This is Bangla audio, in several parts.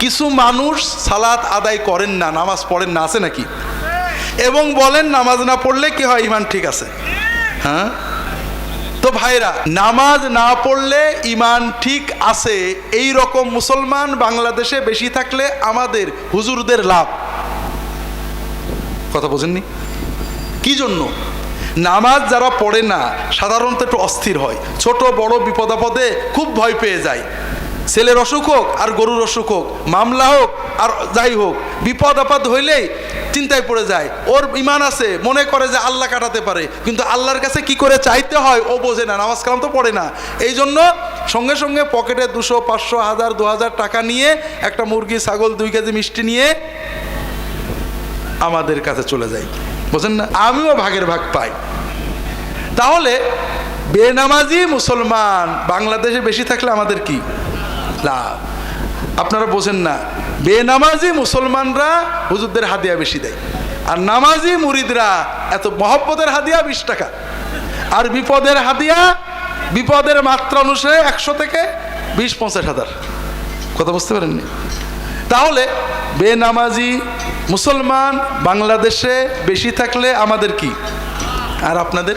কিছু মানুষ সালাত আদায় করেন না, নামাজ পড়েন না, আছে নাকি? এবং বলেন নামাজ না পড়লে কি হয় ইমান ঠিক আছে। হ্যাঁ? তো ভাইরা, নামাজ না পড়লে ইমান ঠিক আছে, এই রকম মুসলমান বাংলাদেশে বেশি থাকলে আমাদের হুজুরদের লাভ। কথা বোঝেননি? কি জন্য? নামাজ যারা পড়ে না, সাধারণত একটু অস্থির হয়। ছোট বড় বিপদাপদে খুব ভয় পেয়ে যায়। ছেলের অসুখ হোক আর গরুর অসুখ হোক, মামলা হোক আর যাই হোক, বিপদ আপদ হইলেই চিন্তায় পড়ে যায়। ওর ইমান আছে, মনে করে যে আল্লাহ কাটাতে পারে, কিন্তু আল্লাহর কাছে কি করে চাইতে হয় ও বোঝে না, নামাজ কালাম তো পড়ে না। এই জন্য সঙ্গে সঙ্গে পকেটে দুশো, পাঁচশো, হাজার, দু হাজার টাকা নিয়ে একটা মুরগি, ছাগল, দুই কেজি মিষ্টি নিয়ে আমাদের কাছে চলে যায়। বোঝেন না? আমিও ভাগের ভাগ পাই। তাহলে বেনামাজি মুসলমান বাংলাদেশে বেশি থাকলে আমাদের কি? লাভ আপনারা বোঝেন না, বেনামাজি মুসলমানরা হুজুরদের হাদিয়া বেশি দেয়, আর নামাজি মুরিদরা এত মহব্বতের হাদিয়া বিশ টাকা। আর বিপদের হাদিয়া, বিপদের মাত্রা অনুসারে একশো থেকে বিশ, পঞ্চাশ হাজার। কথা বুঝতে পারেননি? তাহলে বেনামাজি মুসলমান বাংলাদেশে বেশি থাকলে আমাদের কি? আর আপনাদের?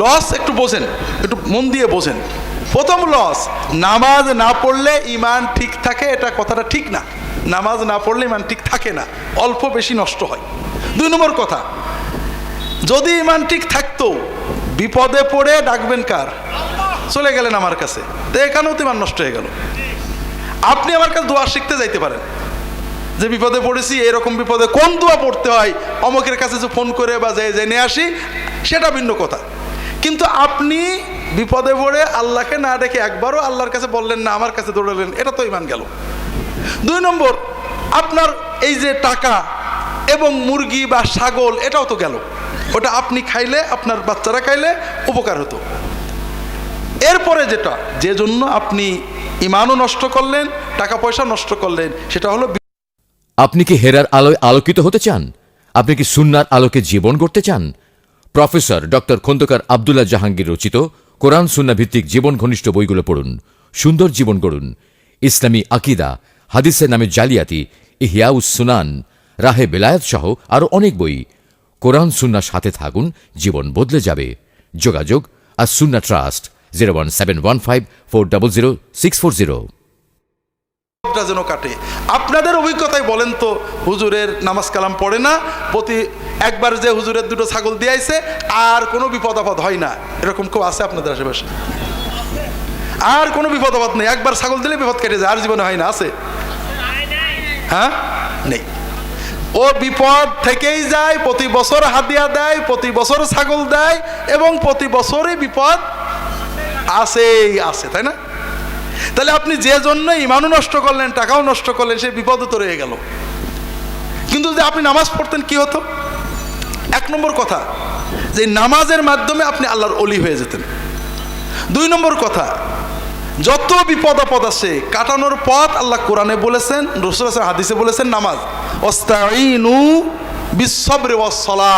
লস একটু বোঝেন, একটু মন দিয়ে বোঝেন। প্রথম লস, নামাজ না পড়লে ইমান ঠিক থাকে, এটা কথাটা ঠিক না। নামাজ না পড়লে ইমান ঠিক থাকে না, অল্প বেশি নষ্ট হয়। দুই নম্বর কথা, যদি ইমান ঠিক থাকতো, বিপদে পড়ে ডাকবেন কার? চলে গেলেন আমার কাছে। তো এখানেও তো ইমান নষ্ট হয়ে গেল। আপনি আমার কাছে দোয়া শিখতে যাইতে পারেন। যে বিপদে পড়েছি, এরকম বিপদে কোন দোয়া পড়তে হয়? অমকের কাছে যে ফোন করে বা যে জেনে আসি, সেটা ভিন্ন কথা। কিন্তু আপনি বিপদে পড়ে আল্লাহকে না ডেকে একবারও আল্লাহর কাছে বললেন না, আমার কাছে দৌড়ালেন, এটা তো ইমান গেল। দুই নম্বর, আপনার এই যে টাকা এবং মুরগি বা ছাগল, এটাও তো গেল। ওটা আপনি খাইলে, আপনার বাচ্চারা খাইলে উপকার হতো। এরপরে যেটা, যে জন্য আপনি ইমানও নষ্ট করলেন, টাকা পয়সা নষ্ট করলেন, সেটা হলো আপনি কি হেরার আলোয় আলোকিত হতে চান? আপনি কি সুন্নার আলোকে জীবন গড়তে চান? প্রফেসর ডক্টর খন্দকার আবদুল্লাহ জাহাঙ্গীর রচিত কোরআন, সুন্না ভিত্তিক জীবন ঘনিষ্ঠ বইগুলো পড়ুন, সুন্দর জীবন গড়ুন। ইসলামী আকিদা, হাদিসের নামে জালিয়াতি, ইহিয়াউস সুনান, রাহে বেলায়ত সহ আরও অনেক বই। কোরআন, সুন্না সাথে থাকুন, জীবন বদলে যাবে। যোগাযোগ আর Sunnah trust, zero one seven one five four double zero six four zero. যেন কাটে। আপনাদের অভিজ্ঞতায় বলেন তো, হুজুরের নামাজ কালাম পড়ে না, প্রতি একবার যে হুজুরের দুটো ছাগল দিয়াইছে আর কোনো বিপদ আপদ হয় না। এরকম কেউ আছে আপনাদের আশেপাশে? আর কোনো বিপদ আপদ নেই। একবার ছাগল দিলে বিপদ কেটে যায়, আর জীবনে হয় না, আছে? হ্যাঁ? নেই। ও বিপদ থেকেই যায়, প্রতি বছর হাদিয়া দেয়, প্রতি বছর ছাগল দেয়, এবং প্রতি বছরই বিপদ আসেই আছে তাই না? তাহলে আপনি যে জন্য ইমানও নষ্ট করলেন, টাকাও নষ্ট করলেন সে বিপদে তো রয়ে গেল। কিন্তু যদি আপনি নামাজ পড়তেন, কি হতো? এক নম্বর কথা, যে নামাজের মাধ্যমে আপনি আল্লাহর অলি হয়ে যেতেন। দুই নম্বর কথা, যত বিপদ আপদ আছে, কাটানোর পথ আল্লাহ কোরআনে বলেছেন রসুল হাদিসে বলেছেন, নামাজ। অস্তাইনু বিশ্বরে ওয়াসলা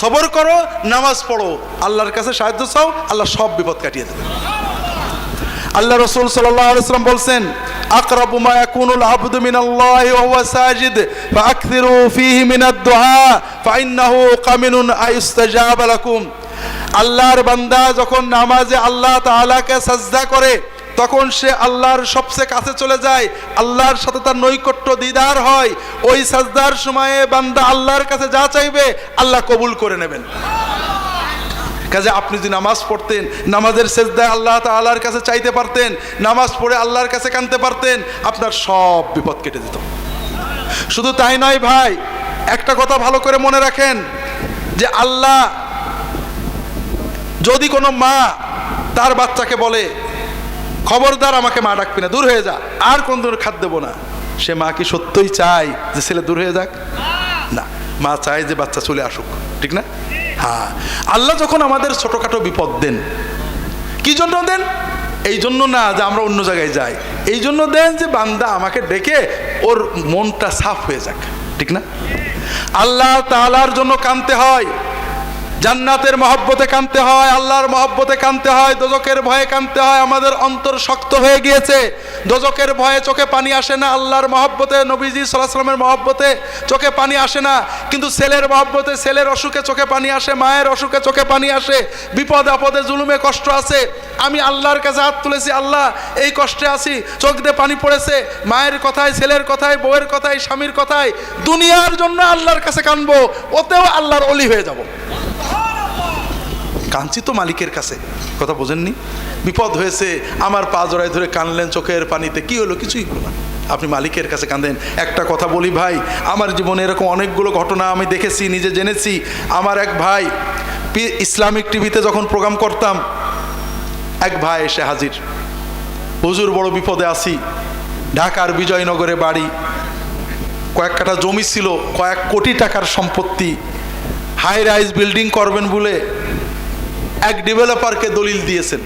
সবর করো, নামাজ পড়ো। আল্লাহর কাছে সাহায্য চাও, আল্লাহ সব বিপদ কাটিয়ে দেবে আল্লাহ রসুল সাল্লাম বলছেন أقرب ما يكون العبد من الله وهو ساجد فأكثروا فيه من الدعاء فإنه قمن أن يستجاب لكم আল্লাহর বান্দা যখন নামাজে আল্লাহ তাআলাকে সাজদা করে তখন সে আল্লাহর সবচেয়ে কাছে চলে যায় আল্লাহর সাথে তার নৈকট্য দিদার হয় ওই সাজদার সময়ে বান্দা আল্লাহর কাছে যা চাইবে আল্লাহ কবুল করে নেবেন কাজে আপনি যদি নামাজ পড়তেন, নামাজের সেজদায় আল্লাহ তাআলার কাছে চাইতে পারতেন, নামাজ পড়ে আল্লাহর কাছে কানতে পারতেন, আপনার সব বিপদ কেটে যেত। শুধু তাই নয় ভাই, একটা কথা ভালো করে মনে রাখেন, যে আল্লাহ যদি কোনো মা তার বাচ্চাকে বলে, খবরদার, আমাকে মা ডাকবি না, দূর হয়ে যা, আর কোন দূর খাদ দেবো না। সে মা কি সত্যই চায় যে ছেলে দূর হয়ে যাক? না, মা চায় যে বাচ্চা চলে আসুক, ঠিক না? হ্যাঁ আল্লাহ যখন আমাদের ছোটোখাটো বিপদ দেন, কি জন্য দেন? এই জন্য না যে আমরা অন্য জায়গায় যাই। এই জন্য দেন যে বান্দা আমাকে ডেকে ওর মনটা সাফ হয়ে যাক। ঠিক না? আল্লাহ তালার জন্য কানতে হয়। জান্নাতের মহব্বতে কানতে হয়, আল্লাহর মহব্বতে কানতে হয় দোজকের ভয়ে কানতে হয়, আমাদের অন্তর শক্ত হয়ে গিয়েছে। দোজকের ভয়ে চোখে পানি আসে না, আল্লাহর মহব্বতে, নবীজি সাল্লাহ সাল্লামের মহব্বতে চোখে পানি আসে না, কিন্তু ছেলের মহব্বতে, ছেলের অসুখে চোখে পানি আসে, মায়ের অসুখে চোখে পানি আসে, বিপদ আপদে, জুলুমে কষ্ট আছে। আমি আল্লাহর কাছে হাত তুলেছি, আল্লাহ, এই কষ্টে আছি, চোখ দিয়ে পানি পড়েছে, মায়ের কথায়, ছেলের কথায়, বউয়ের কথায়, স্বামীর কথায়, দুনিয়ার জন্য আল্লাহর কাছে কানবো, ওতেও আল্লাহর অলি হয়ে যাব। কাঁদছি তো মালিকের কাছে। কথা বোঝেননি? বিপদ হয়েছে, আমার পা জড়ায় ধরে কানলেন চোখের পানিতে। কি হলো? কিছুই হলো না। আপনি মালিকের কাছে কাঁদেন। একটা কথা বলি ভাই, আমার জীবনে এরকম অনেকগুলো ঘটনা আমি দেখেছি, নিজে জেনেছি। আমার এক ভাই ইসলামিক টিভিতে যখন প্রোগ্রাম করতাম, এক ভাই এসে হাজির। হুজুর, বড় বিপদে আছি। ঢাকার বিজয়নগরে বাড়ি। কয়েক কাটা জমি ছিল, কয়েক কোটি টাকার সম্পত্তি। হাই রাইজ বিল্ডিং করবেন বলে এক ডেভেলপারকে দলিল দিয়েছেন।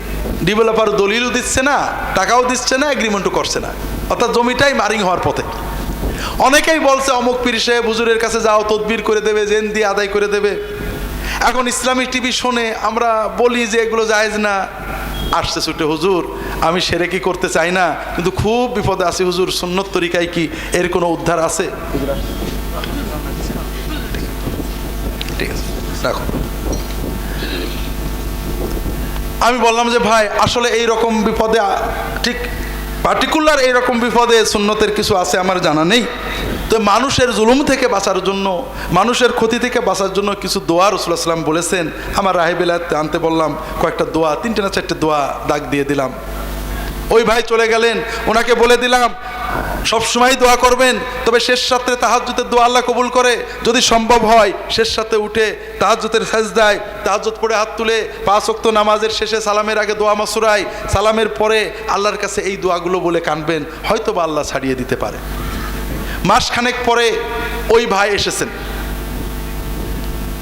ডেভেলপার দলিলও দিচ্ছে না, টাকাও দিচ্ছে না এগ্রিমেন্টও করছে না। অর্থাৎ জমিটাই মারিং হওয়ার পথে। অনেকেই বলছে, অমুক পীর সাহেব হুজুরের কাছে যাও, তদবির করে দেবে, জেন দিয়ে আদায় করে দেবে। এখন ইসলামিক টিভি শোনে, আমরা বলি যে এগুলো জায়েজ না। আসছে ছুটে, হুজুর, আমি সেরে কি করতে চাই না? কিন্তু খুব বিপদে আছি, হুজুর, সুন্নত তরিকায় কি এর কোনো উদ্ধার আছে? ঠিক আছে, রাখো। আমি বললাম যে, ভাই, আসলে এই রকম বিপদে, ঠিক পার্টিকুলার এইরকম বিপদে সুন্নতের কিছু আছে আমার জানা নেই। তো মানুষের জুলুম থেকে বাঁচার জন্য, মানুষের ক্ষতি থেকে বাঁচার জন্য কিছু দোয়া রসুলাম বলেছেন। আমার রাহেবিলাতে আনতে বললাম, কয়েকটা দোয়া, তিনটে না চারটে দোয়া দাগ দিয়ে দিলাম। ওই ভাই চলে গেলেন, ওনাকে বলে দিলাম সবসময় দোয়া করবেন, তবে শেষ রাত্রে তাহাজুতের দোয়া আল্লাহ কবুল করে। যদি সম্ভব হয়, শেষ সাথে উঠে তাহাজুতের সাজ দেয় তাহাজুত পড়ে হাত তুলে পাঁচ অক্ত নামাজের শেষে সালামের আগে দোয়া মাসুরায়, সালামের পরে আল্লাহর কাছে এই দোয়াগুলো বলে কানবেন হয়তো বা আল্লাহ ছাড়িয়ে দিতে পারে। মাসখানেক পরে ওই ভাই এসেছেন।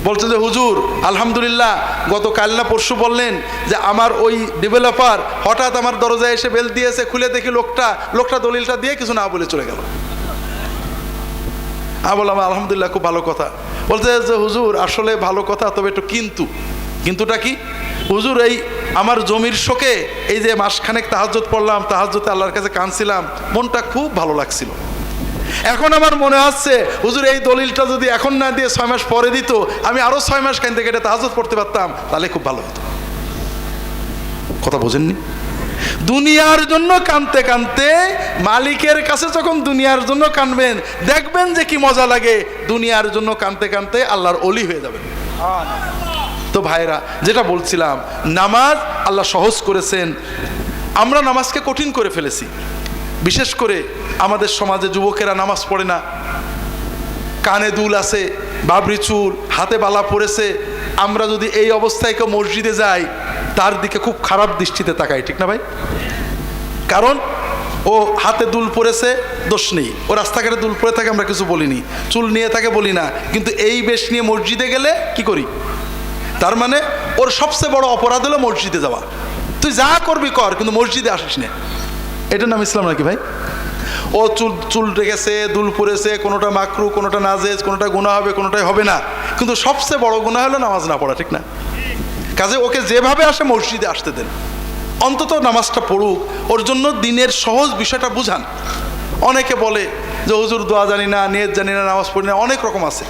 বলছে যে, হুজুর, আলহামদুলিল্লাহ গত কাল না পরশু বললেন যে, আমার ওই ডেভেলপার হঠাৎ আমার দরজায় এসে বেল দিয়েছে, খুলে দেখি লোকটা লোকটা দলিলটা দিয়ে কিছু না বলে চলে গেল। আমি বললাম, আলহামদুলিল্লাহ, খুব ভালো কথা। বলছে যে, হুজুর, আসলে ভালো কথা, তবে একটু কিন্তু। কিন্তুটা কি? হুজুর, এই আমার জমির শোকে এই যে মাসখানেক তাহাজ্জত পড়লাম তাহাজ্জতে আল্লাহর কাছে কানছিলাম মনটা খুব ভালো লাগছিল। এখন আমার মনে হচ্ছে হুজুর, এই দলিলটা যদি এখন না দিয়ে ছয় মাস পরে দিত, আমি আরও ছয় মাস কানতে কেটে তাহাজত পড়তে পারতাম, তাহলে খুব ভালো হতো। কথা বোঝেননি? দুনিয়ার জন্য কানতে কানতে মালিকের কাছে যখন দুনিয়ার জন্য কানবেন, দেখবেন যে কি মজা লাগে, দুনিয়ার জন্য কানতে কানতে আল্লাহর অলি হয়ে যাবেন। তো ভাইরা যেটা বলছিলাম, নামাজ আল্লাহ সহজ করেছেন, আমরা নামাজকে কঠিন করে ফেলেছি। বিশেষ করে আমাদের সমাজে যুবকেরা নামাজ পড়ে না। কানে দুল আছে, বাবরি চুল, হাতে বালা পড়েছে। আমরা যদি এই অবস্থায় কেউ মসজিদে যাই, তার দিকে খুব খারাপ দৃষ্টিতে তাকাই, ঠিক না ভাই? কারণ ও হাতে দুল পরেছে দোষ নেই। ও রাস্তাঘাটে দুল পরে থাকে আমরা কিছু বলিনি। চুল নিয়ে থাকে বলি না। কিন্তু এই বেশ নিয়ে মসজিদে গেলে কি করি? তার মানে ওর সবচেয়ে বড় অপরাধ হলো মসজিদে যাওয়া। তুই যা করবি কর, কিন্তু মসজিদে আসিস না। এটার নাম ইসলাম নাকি ভাই? ও চুল চুল রেখেছে, দুল পরেছে কোনোটা মাকরু, কোনোটা নাজেজ, কোনোটা গুণা হবে, কোনোটাই হবে না। কিন্তু সবচেয়ে বড় গুণা হলো নামাজ না পড়া, ঠিক না? কাজে ওকে যেভাবে আসে মসজিদে আসতে দেন। অন্তত নামাজটা পড়ুক, ওর জন্য দিনের সহজ বিষয়টা বুঝান। অনেকে বলে যে, হুজুর দোয়া জানি না, নিয়ত জানি না, নামাজ পড়ি না, অনেক রকম আছে।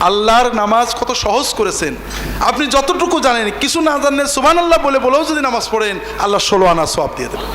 আল্লাহর নামাজ কত সহজ করেছেন। আপনি যতটুকু জানেন, কিছু না জানলে সুবান আল্লাহ বলে বলেও যদি নামাজ পড়েন, আল্লাহ ষোলো আনা সব দিয়ে দেবেন।